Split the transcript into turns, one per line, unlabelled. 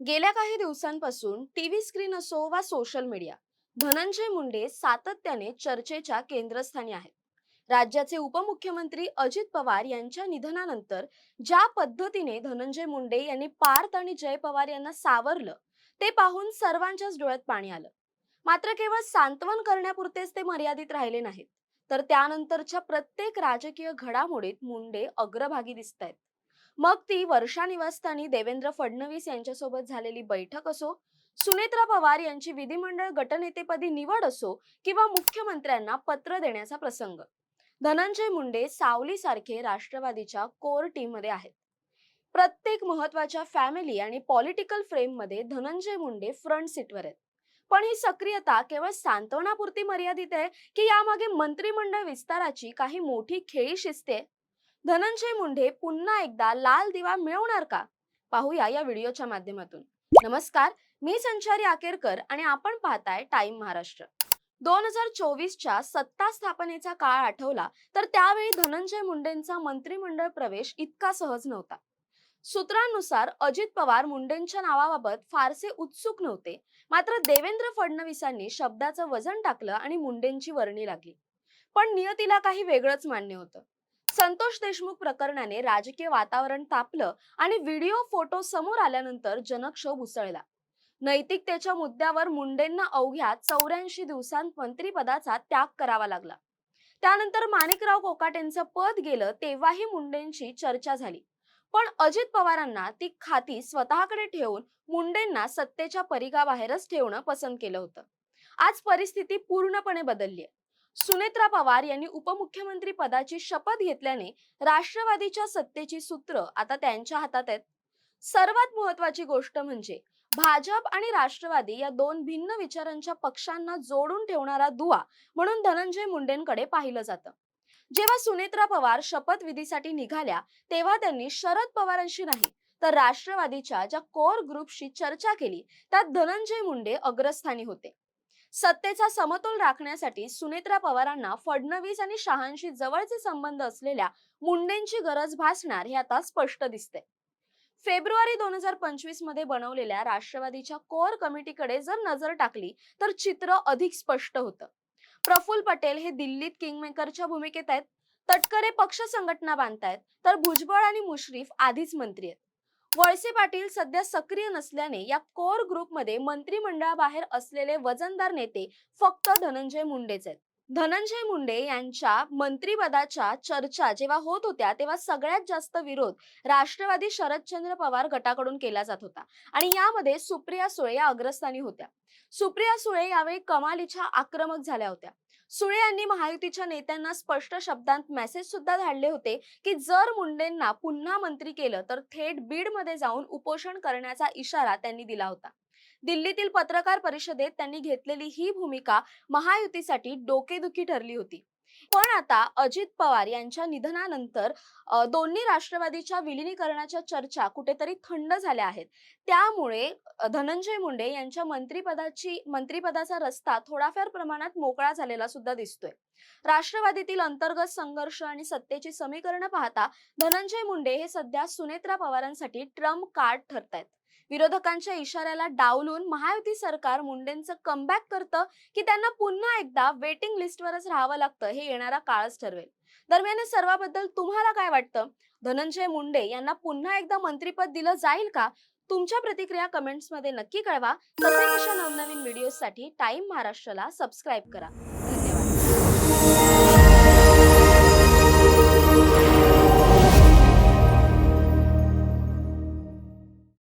गेल्या काही दिवसांपासून टीव्ही स्क्रीन असो वा सोशल मीडिया धनंजय मुंडे सातत्याने चर्चेच्या केंद्रस्थानी आहेत. राज्याचे उपमुख्यमंत्री अजित पवार यांच्या निधनानंतर ज्या पद्धतीने धनंजय मुंडे यांनी पार्थ आणि जय पवार यांना सावरलं ते पाहून सर्वांच्याच डोळ्यात पाणी आलं. मात्र केवळ सांत्वन करण्यापुरतेच ते मर्यादित राहिले नाहीत. तर त्यानंतरच्या प्रत्येक राजकीय घडामोडीत मुंडे अग्रभागी दिसत आहेत मग ती वर्षा निवासस्थानी देवेंद्र फडणवीस यांच्यासोबत झालेली बैठक असो सुनेत्रा पवार यांची विधिमंडळ गटनेतेपदी निवड असो किंवा मुख्यमंत्र्यांना पत्र देण्याचा प्रसंग. धनंजय मुंडे सावली सारखे राष्ट्रवादीच्या कोर टीममध्ये आहेत. प्रत्येक महत्त्वाच्या फॅमिली आणि पॉलिटिकल फ्रेममध्ये धनंजय मुंडे फ्रंट सीटवर आहेत. पण ही सक्रियता केवळ सांत्वनापुरती मर्यादित आहे की यामागे मंत्रिमंडळ विस्ताराची काही मोठी खेळी शिजते धनंजय मुंडे पुन्हा एकदा लाल दिवा मिळवणार का? पाहूया या व्हिडिओच्या माध्यमातून. नमस्कार मी संचारी आकेरकर आणि आपण पाहताय टाइम महाराष्ट्र. दोन हजार चोवीसच्या सत्ता स्थापनेचा काळ आठवला तर त्यावेळी धनंजय मुंडेंचा मंत्रिमंडळ प्रवेश इतका सहज नव्हता. सूत्रांनुसार अजित पवार मुंडेंच्या नावाबाबत फारसे उत्सुक नव्हते. मात्र देवेंद्र फडणवीसांनी शब्दाचं वजन टाकलं आणि मुंडेंची वर्णी लागली. पण नियतीला काही वेगळंच मान्य होतं. संतोष देशमुख प्रकरणाने राजकीय वातावरण तापलं आणि व्हिडिओ फोटो समोर आल्यानंतर जनक्षोभ उसळला. नैतिकतेच्या मुद्द्यावर मुंडेंना अवघ्या चौऱ्याऐंशी दिवसांत मंत्रीपदाचा त्याग करावा लागला. त्यानंतर माणिकराव कोकाटेंचं पद गेलं तेव्हाही मुंडेंची चर्चा झाली. पण अजित पवारांना ती खाती स्वतःकडे ठेवून मुंडेंना सत्तेच्या परिघाबाहेरच ठेवणं पसंत केलं होतं. आज परिस्थिती पूर्णपणे बदलली आहे. सुनेत्रा पवार यांनी उपमुख्यमंत्री पदाची शपथ घेतल्याने राष्ट्रवादीच्या सत्तेची सूत्र आता त्यांच्या हातात आहेत. सर्वात महत्वाची गोष्ट म्हणजे भाजप आणि राष्ट्रवादी या दोन भिन्न विचारांच्या पक्षांना जोडून ठेवणारा दुवा म्हणून धनंजय मुंडेंकडे पाहिलं जातं. जेव्हा सुनेत्रा पवार शपथविधीसाठी निघाल्या तेव्हा त्यांनी शरद पवारांशी नाही तर राष्ट्रवादीच्या ज्या कोर ग्रुपशी चर्चा केली त्यात धनंजय मुंडे अग्रस्थानी होते. सत्तेचा समतोल राखण्यासाठी सुनेत्रा पवारांना फडणवीस आणि शहांशी जवळचे संबंध असलेल्या मुंडेंची गरज भासणार हे आता स्पष्ट दिसते फेब्रुवारी दोन हजार पंचवीसमध्ये बनवलेल्या राष्ट्रवादीच्या कोर कमिटीकडे जर नजर टाकली तर चित्र अधिक स्पष्ट होतं. प्रफुल्ल पटेल हे दिल्लीत किंगमेकरच्या भूमिकेत आहेत. तटकरे पक्ष संघटना बांधतायत तर भुजबळ आणि मुश्रीफ आधीच मंत्री आहेत. वळसे पाटील सध्या सक्रिय नसल्याने या कोर ग्रुपमध्ये मंत्रिमंडळाबाहेर असलेले वजनदार नेते फक्त धनंजय मुंडेच आहेत. धनंजय मुंडे यांच्या मंत्रिपदाच्या चर्चा जेव्हा होत होत्या तेव्हा सगळ्यात जास्त विरोध राष्ट्रवादी शरदचंद्र पवार गटाकडून केला जात होता. आणि यामध्ये सुप्रिया सुळे या अग्रस्थानी होत्या. सुप्रिया सुळे यावेळी कमालीच्या आक्रमक झाल्या होत्या. सुळे यांनी महायुतीच्या नेत्यांना स्पष्ट शब्दांत मेसेज सुद्धा धाडले होते की जर मुंडेंना पुन्हा मंत्री केलं तर थेट बीडमध्ये जाऊन उपोषण करण्याचा इशारा त्यांनी दिला होता. दिल्लीतील पत्रकार परिषदेत त्यांनी घेतलेली ही भूमिका महायुतीसाठी डोकेदुखी ठरली होती. पण आता अजित पवार यांच्या निधनानंतर दोन्ही राष्ट्रवादीच्या विलिनीकरणाच्या चर्चा कुठेतरी थंड झाल्या आहेत. त्यामुळे धनंजय मुंडे यांच्या मंत्रीपदाची मंत्रीपदाचा रस्ता थोडाफार प्रमाणात मोकळा झालेला सुद्धा दिसतोय. राष्ट्रवादीतील अंतर्गत संघर्ष आणि सत्तेची समीकरणं पाहता धनंजय मुंडे हे सध्या सुनेत्रा पवारांसाठी ट्रम्प कार्ड ठरतायत. विरोधकांच्या इशाऱ्याला डावलून महायुती सरकार मुंडेंचं कमबॅक करतं की त्यांना पुन्हा एकदा वेटिंग लिस्टवरच राहावं लागतं हे येणारा काळच ठरवेल. दरम्यान या सर्वाबद्दल तुम्हाला काय वाटतं? धनंजय मुंडे यांना पुन्हा एकदा मंत्रीपद दिलं जाईल का? तुमच्या प्रतिक्रिया कमेंट्समध्ये नक्की कळवा. तसेच अशा नवनवीन व्हिडिओसाठी टाइम महाराष्ट्राला सबस्क्राईब करा.